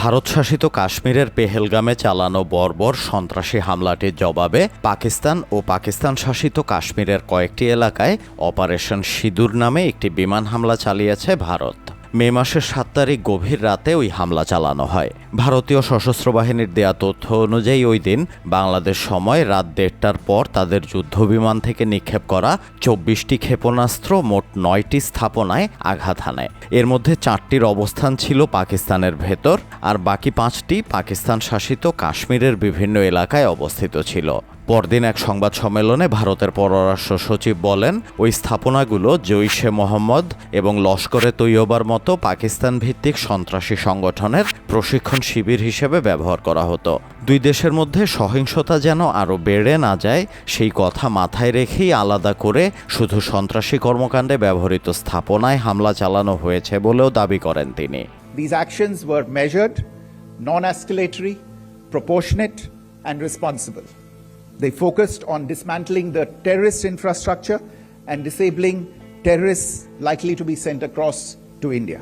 ভারত শাসিত কাশ্মীরের পেহেলগামে চালানো বর্বর সন্ত্রাসী হামলাটির জবাবে পাকিস্তান ও পাকিস্তান শাসিত কাশ্মীরের কয়েকটি এলাকায় অপারেশন সিঁদুর নামে একটি বিমান হামলা চালিয়েছে ভারত। মে মাসের সাত তারিখ গভীর রাতে ওই হামলা চালানো হয়। ভারতীয় সশস্ত্র বাহিনীর দেয়া তথ্য অনুযায়ী ওই দিন বাংলাদেশ সময় রাত দেড়টার পর তাদের যুদ্ধবিমান থেকে নিক্ষেপ করা চব্বিশটি ক্ষেপণাস্ত্র মোট নয়টি স্থাপনায় আঘাত হানায়। এর মধ্যে চারটির অবস্থান ছিল পাকিস্তানের ভেতর আর বাকি পাঁচটি পাকিস্তান শাসিত কাশ্মীরের বিভিন্ন এলাকায় অবস্থিত ছিল। পরদিন এক সংবাদ সম্মেলনে ভারতের পররাষ্ট্র সচিব বলেন ওই স্থাপনাগুলো জৈশে মোহাম্মদ এবং লস্করে তৈয়বার মতো পাকিস্তান ভিত্তিক সন্ত্রাসী সংগঠনের প্রশিক্ষণ শিবির হিসেবে ব্যবহার করা হতো দুই দেশের মধ্যে সহিংসতা যেন আরও বেড়ে না যায় সেই কথা মাথায় রেখেই আলাদা করে শুধু সন্ত্রাসী কর্মকাণ্ডে ব্যবহৃত স্থাপনায় হামলা চালানো হয়েছে বলেও দাবি করেন তিনি These actions were measured, non escalatory, proportionate, and responsible. They focused on dismantling the terrorist infrastructure and disabling terrorists likely to be sent across to India.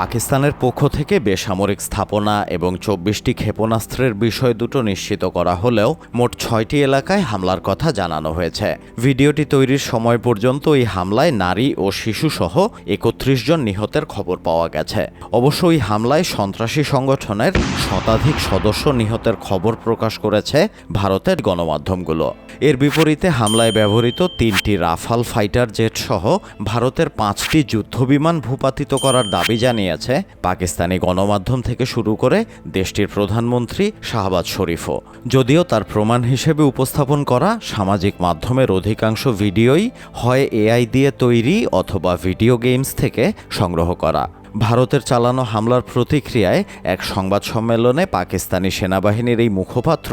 পাকিস্তানের পক্ষ থেকে বেসামরিক স্থাপনা এবং চব্বিশটি ক্ষেপণাস্ত্রের বিষয় দুটো নিশ্চিত করা হলেও মোট ছয়টি এলাকায় হামলার কথা জানানো হয়েছে। ভিডিওটি তৈরির সময় পর্যন্ত এই হামলায় নারী ও শিশুসহ একত্রিশ জন নিহতের খবর পাওয়া গেছে। অবশ্য এই হামলায় সন্ত্রাসী সংগঠনের শতাধিক সদস্য নিহতের খবর প্রকাশ করেছে ভারতের গণমাধ্যমগুলো। এর বিপরীতে হামলায় ব্যবহৃত তিনটি রাফাল ফাইটার জেট সহ ভারতের পাঁচটি যুদ্ধবিমান ভূপাতিত করার দাবি জানিয়েছে, পাকিস্তানি গণমাধ্যম থেকে শুরু করে দেশটির প্রধানমন্ত্রী শাহবাজ শরীফও। যদিও তার প্রমাণ হিসেবে উপস্থাপন করা সামাজিক মাধ্যমের অধিকাংশ ভিডিওই হয় এআই দিয়ে তৈরি অথবা ভিডিও গেমস থেকে সংগ্রহ করা। ভারতের চালানো হামলার প্রতিক্রিয়ায় এক সংবাদ সম্মেলনে পাকিস্তানি সেনাবাহিনীর এই মুখপাত্র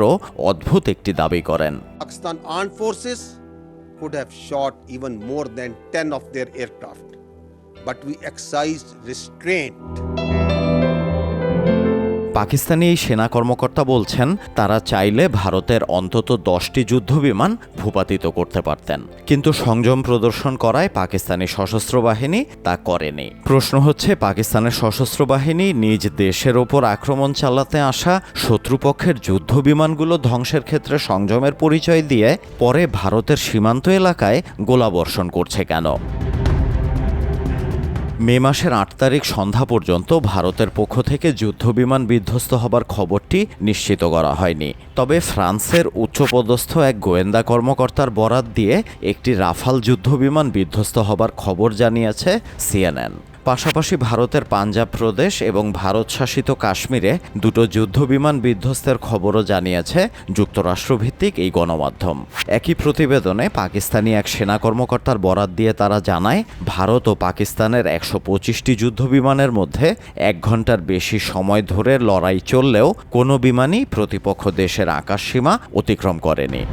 অদ্ভুত একটি দাবি করেন। Pakistan armed forces could have shot even more than 10 of their aircraft. But we exercised restraint. Pakistani এই সেনা কর্মকর্তা বলছেন, তারা চাইলে ভারতের অন্তত দশটি যুদ্ধবিমান ভূপাতিত করতে পারতেন। কিন্তু সংযম প্রদর্শন করায় পাকিস্তানি সশস্ত্র বাহিনী তা করেনি। প্রশ্ন হচ্ছে, পাকিস্তানের সশস্ত্র বাহিনী নিজ দেশের ওপর আক্রমণ চালাতে আসা শত্রুপক্ষের যুদ্ধবিমানগুলো ধ্বংসের ক্ষেত্রে সংযমের পরিচয় দিয়ে পরে ভারতের সীমান্ত এলাকায় গোলাবর্ষণ করছে কেন? মে মাসের আট তারিখ সন্ধ্যা পর্যন্ত ভারতের পক্ষ থেকে যুদ্ধবিমান বিধ্বস্ত হবার খবরটি নিশ্চিত করা হয়নি। তবে ফ্রান্সের উচ্চপদস্থ এক গোয়েন্দা কর্মকর্তার বরাত দিয়ে একটি রাফাল যুদ্ধবিমান বিধ্বস্ত হবার খবর জানিয়েছে সিএনএন। পাশাপাশি ভারতের পাঞ্জাব প্রদেশ এবং ভারত শাসিত কাশ্মীরে দুটো যুদ্ধবিমান বিধ্বস্তের খবরও জানিয়েছে যুক্তরাষ্ট্রভিত্তিক এই গণমাধ্যম। একই প্রতিবেদনে পাকিস্তানি এক সেনা কর্মকর্তার বরাত দিয়ে তারা জানায়, ভারত ও পাকিস্তানের একশো পঁচিশটি যুদ্ধবিমানের মধ্যে এক ঘণ্টার বেশি সময় ধরে লড়াই চললেও কোনো বিমানই প্রতিপক্ষ দেশের আকাশসীমা অতিক্রম করেনি।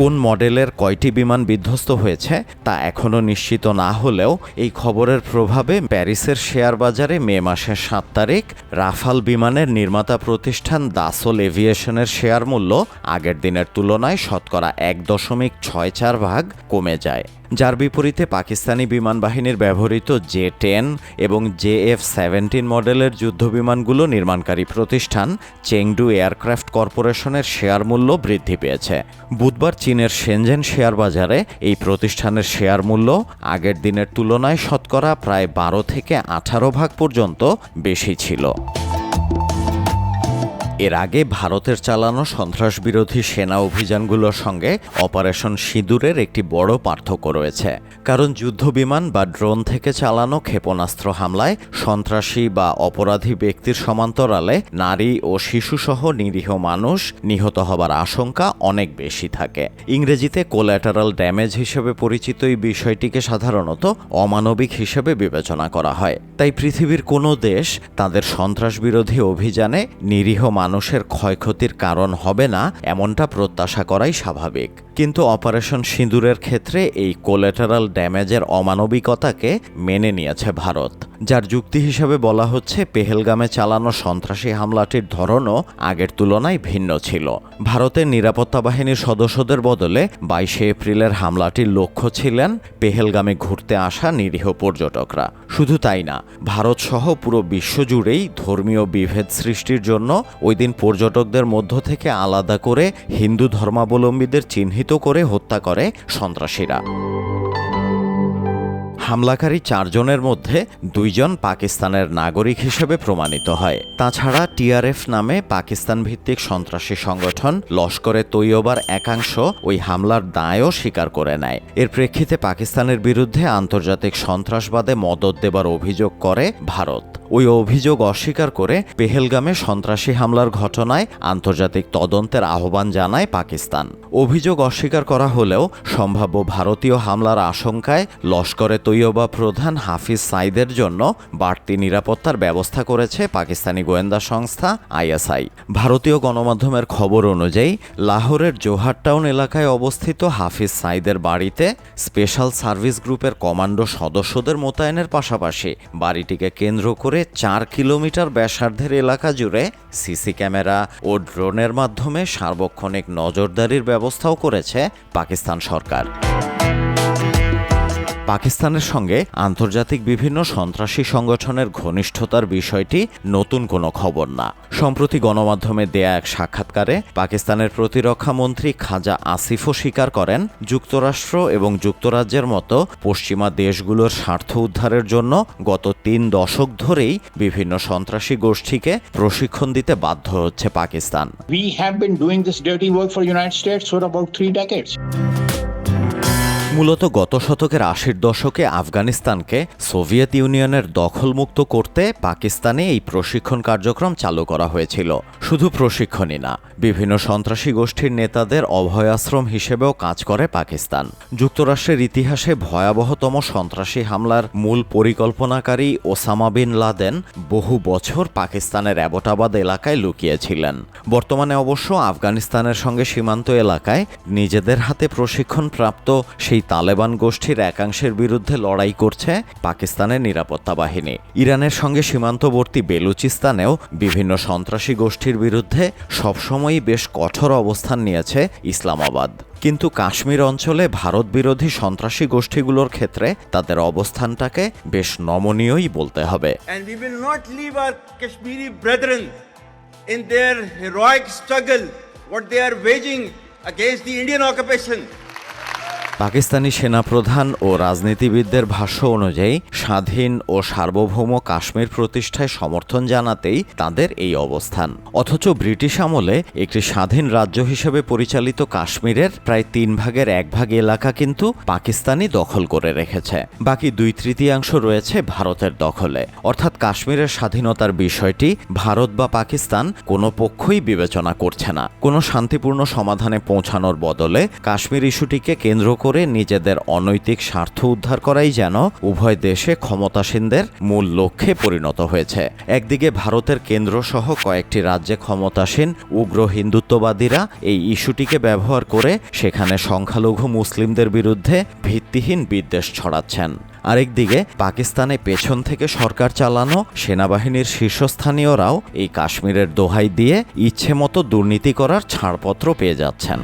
কোন মডেলের কয়টি বিমান বিধ্বস্ত হয়েছে তা এখনও নিশ্চিত না হলেও এই খবরের প্রভাবে প্যারিসের শেয়ার বাজারে মে মাসের সাত তারিখ রাফাল বিমানের নির্মাতা প্রতিষ্ঠান দাসল এভিয়েশনের শেয়ার মূল্য আগের দিনের তুলনায় শতকরা এক দশমিক ছয় চার ভাগ কমে যায়। যার বিপরীতে পাকিস্তানি বিমান বাহিনীর ব্যবহৃত জে টেন এবং জে এফ সেভেন্টিন মডেলের যুদ্ধবিমানগুলো নির্মাণকারী প্রতিষ্ঠান চেংডু এয়ারক্রাফট কর্পোরেশনের শেয়ার মূল্য বৃদ্ধি পেয়েছে। বুধবার চীনের সেনজেন শেয়ার বাজারে এই প্রতিষ্ঠানের শেয়ার মূল্য আগের দিনের তুলনায় শতকরা প্রায় বারো থেকে আঠারো ভাগ পর্যন্ত বেশি ছিল। এর আগে ভারতের চালানো সন্ত্রাসবিরোধী সেনা অভিযানগুলোর সঙ্গে অপারেশন সিঁদুরের একটি বড় পার্থক্য রয়েছে। কারণ যুদ্ধবিমান বা ড্রোন থেকে চালানো ক্ষেপণাস্ত্র হামলায় সন্ত্রাসী বা অপরাধী ব্যক্তির সমান্তরালে নারী ও শিশুসহ নিরীহ মানুষ নিহত হবার আশঙ্কা অনেক বেশি থাকে। ইংরেজিতে কোল্যাটারাল ড্যামেজ হিসেবে পরিচিত এই বিষয়টিকে সাধারণত অমানবিক হিসেবে বিবেচনা করা হয়। তাই পৃথিবীর কোনো দেশ তাদের সন্ত্রাসবিরোধী অভিযানে নিরীহ মানুষের ক্ষয়ক্ষতির কারণ হবে না, এমনটা প্রত্যাশা করাই স্বাভাবিক। কিন্তু অপারেশন সিঁদুরের ক্ষেত্রে এই কোলেটারাল ড্যামেজের অমানবিকতাকে মেনে নিয়েছে ভারত, যার যুক্তি হিসেবে বলা হচ্ছে পেহেলগামে চালানো সন্ত্রাসী হামলাটির ধরনও আগের তুলনায় ভিন্ন ছিল। ভারতের নিরাপত্তা বাহিনীর সদস্যদের বদলে বাইশে এপ্রিলের হামলাটির লক্ষ্য ছিলেন পেহেলগামে ঘুরতে আসা নিরীহ পর্যটকরা। শুধু তাই না ভারত সহ পুরো বিশ্বজুড়েই ধর্মীয় বিভেদ সৃষ্টির জন্য ওই দিন পর্যটকদের মধ্য থেকে আলাদা করে হিন্দু ধর্মাবলম্বীদের চিহ্নিত করে হত্যা করে সন্ত্রাসীরা। হামলাকারী চারজনের মধ্যে দুইজন পাকিস্তানের নাগরিক হিসেবে প্রমাণিত হয়। তাছাড়া টিআরএফ নামে পাকিস্তান ভিত্তিক সন্ত্রাসী সংগঠন লস্করে তৈয়বার একাংশ ওই হামলার দায়ও স্বীকার করে নেয়। এর প্রেক্ষিতে পাকিস্তানের বিরুদ্ধে আন্তর্জাতিক সন্ত্রাসবাদে মদত দেবার অভিযোগ করে ভারত। ওই অভিযোগ অস্বীকার করে পেহেলগামে সন্ত্রাসী হামলার ঘটনায় আন্তর্জাতিক তদন্তের আহ্বান জানায় পাকিস্তান। অভিযোগ অস্বীকার করা হলেও সম্ভাব্য ভারতীয় হামলার আশঙ্কায় লস্করে তৈয়বা প্রধান হাফিজ সাইদের জন্য বাড়তি নিরাপত্তার ব্যবস্থা করেছে পাকিস্তানি গোয়েন্দা সংস্থা আইএসআই। ভারতীয় গণমাধ্যমের খবর অনুযায়ী, লাহোরের জোহারটাউন এলাকায় অবস্থিত হাফিজ সাইদের বাড়িতে স্পেশাল সার্ভিস গ্রুপের কমান্ডো সদস্যদের মোতায়েনের পাশাপাশি বাড়িটিকে কেন্দ্র করে চার কিলোমিটার ব্যাসার্ধের এলাকা জুড়ে সিসি ক্যামেরা ও ড্রোনের মাধ্যমে সার্বক্ষণিক নজরদারির ব্যবস্থাও করেছে পাকিস্তান সরকার। পাকিস্তানের সঙ্গে আন্তর্জাতিক বিভিন্ন সন্ত্রাসী সংগঠনের ঘনিষ্ঠতার বিষয়টি নতুন কোনো খবর না সম্প্রতি গণমাধ্যমে দেয়া এক সাক্ষাৎকারে পাকিস্তানের প্রতিরক্ষা মন্ত্রী খাজা আসিফও স্বীকার করেন, যুক্তরাষ্ট্র এবং যুক্তরাজ্যের মতো পশ্চিমা দেশগুলোর স্বার্থ উদ্ধারের জন্য গত তিন দশক ধরেই বিভিন্ন সন্ত্রাসী গোষ্ঠীকে প্রশিক্ষণ দিতে বাধ্য হচ্ছে Pakistan We have been doing this dirty work for United States for about three decades. মূলত গত শতকের আশির দশকে আফগানিস্তানকে সোভিয়েত ইউনিয়নের দখলমুক্ত করতে পাকিস্তানে এই প্রশিক্ষণ কার্যক্রম চালু করা হয়েছিল। শুধু প্রশিক্ষণই না, বিভিন্ন সন্ত্রাসী গোষ্ঠীর নেতাদের অভয়াশ্রম হিসেবেও কাজ করে পাকিস্তান। যুক্তরাষ্ট্রের ইতিহাসে ভয়াবহতম সন্ত্রাসী হামলার মূল পরিকল্পনাকারী ওসামা বিন লাদেন বহু বছর পাকিস্তানের অ্যাবোটাবাদ এলাকায় লুকিয়েছিলেন। বর্তমানে অবশ্য আফগানিস্তানের সঙ্গে সীমান্ত এলাকায় নিজেদের হাতে প্রশিক্ষণপ্রাপ্ত সেই তালেবান গোষ্ঠীর একাংশের বিরুদ্ধে লড়াই করছে পাকিস্তানের নিরাপত্তা বাহিনী। ইরানের সঙ্গে সীমান্তবর্তী বেলুচিস্তানেও বিভিন্ন সন্ত্রাসী গোষ্ঠীর বিরুদ্ধে সবসময়ই বেশ কঠোর অবস্থান নিয়েছে ইসলামাবাদ কিন্তু কাশ্মীর অঞ্চলে ভারত বিরোধী সন্ত্রাসী গোষ্ঠীগুলোর ক্ষেত্রে তাদের অবস্থানটাকে বেশ নমনীয়ই বলতে হবে against the Indian occupation. Pakistani সেনাপ্রধান ও রাজনীতিবিদদের ভাষ্য অনুযায়ী, স্বাধীন ও সার্বভৌম কাশ্মীর প্রতিষ্ঠায় সমর্থন জানাতেই তাদের এই অবস্থান। অথচ ব্রিটিশ আমলে একটি স্বাধীন রাজ্য হিসেবে পরিচালিত কাশ্মীরের প্রায় তিন ভাগের এক ভাগ এলাকা কিন্তু পাকিস্তানি দখল করে রেখেছে। বাকি দুই তৃতীয়াংশ রয়েছে ভারতের দখলে। অর্থাৎ কাশ্মীরের স্বাধীনতার বিষয়টি ভারত বা পাকিস্তান কোনো পক্ষই বিবেচনা করছে না। কোনো শান্তিপূর্ণ সমাধানে পৌঁছানোর বদলে কাশ্মীর ইস্যুটিকে কেন্দ্র করে নিজেদের অনৈতিক স্বার্থ উদ্ধার করাই যেন উভয় দেশে ক্ষমতাসীনদের মূল লক্ষ্যে পরিণত হয়েছে। একদিকে ভারতের কেন্দ্রসহ কয়েকটি রাজ্যে ক্ষমতাসীন উগ্র হিন্দুত্ববাদীরা এই ইস্যুটিকে ব্যবহার করে সেখানে সংখ্যালঘু মুসলিমদের বিরুদ্ধে ভিত্তিহীন বিদ্বেষ ছড়াচ্ছেন। আরেকদিকে পাকিস্তানে পেছন থেকে সরকার চালানো সেনাবাহিনীর শীর্ষস্থানীয়রাও এই কাশ্মীরের দোহাই দিয়ে ইচ্ছে মতো দুর্নীতি করার ছাড়পত্র পেয়ে যাচ্ছেন।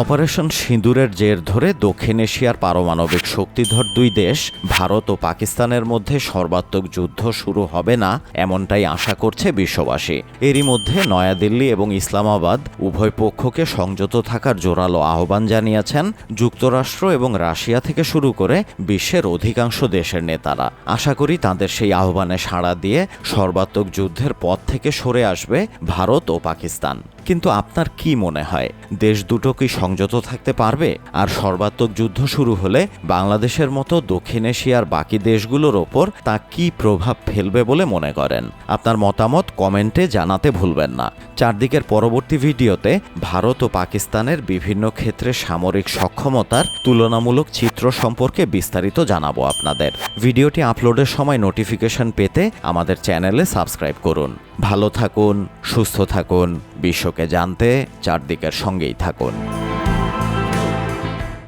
অপারেশন সিঁদুরের জের ধরে দক্ষিণ এশিয়ার পারমাণবিক শক্তিধর দুই দেশ, ভারত ও পাকিস্তানের মধ্যে সর্বাত্মক যুদ্ধ শুরু হবে না এমনটাই আশা করছে বিশ্ববাসী। এরই মধ্যে নয়াদিল্লি এবং ইসলামাবাদ উভয় পক্ষকে সংযত থাকার জোরালো আহ্বান জানিয়েছেন যুক্তরাষ্ট্র এবং রাশিয়া থেকে শুরু করে বিশ্বের অধিকাংশ দেশের নেতারা। আশা করি তাদের সেই আহ্বানে সাড়া দিয়ে সর্বাত্মক যুদ্ধের পথ থেকে সরে আসবে ভারত ও পাকিস্তান। কিন্তু আপনার কি মনে হয়, দেশ দুটো কি সংযত থাকতে পারবে? আর সর্বাত্মক যুদ্ধ শুরু হলে বাংলাদেশের মতো দক্ষিণ এশিয়ার বাকি দেশগুলোর ওপর তা কি প্রভাব ফেলবে বলে মনে করেন? আপনার মতামত কমেন্টে জানাতে ভুলবেন না। চারদিকের পরবর্তী ভিডিওতে ভারত ও পাকিস্তানের বিভিন্ন ক্ষেত্রে সামরিক সক্ষমতার তুলনামূলক চিত্র সম্পর্কে বিস্তারিত জানাব আপনাদের। ভিডিওটি আপলোডের সময় নোটিফিকেশন পেতে আমাদের চ্যানেলে সাবস্ক্রাইব করুন। ভালো থাকুন সুস্থ থাকুন বিশ্বকে জানতে চারদিকের সঙ্গেই থাকুন।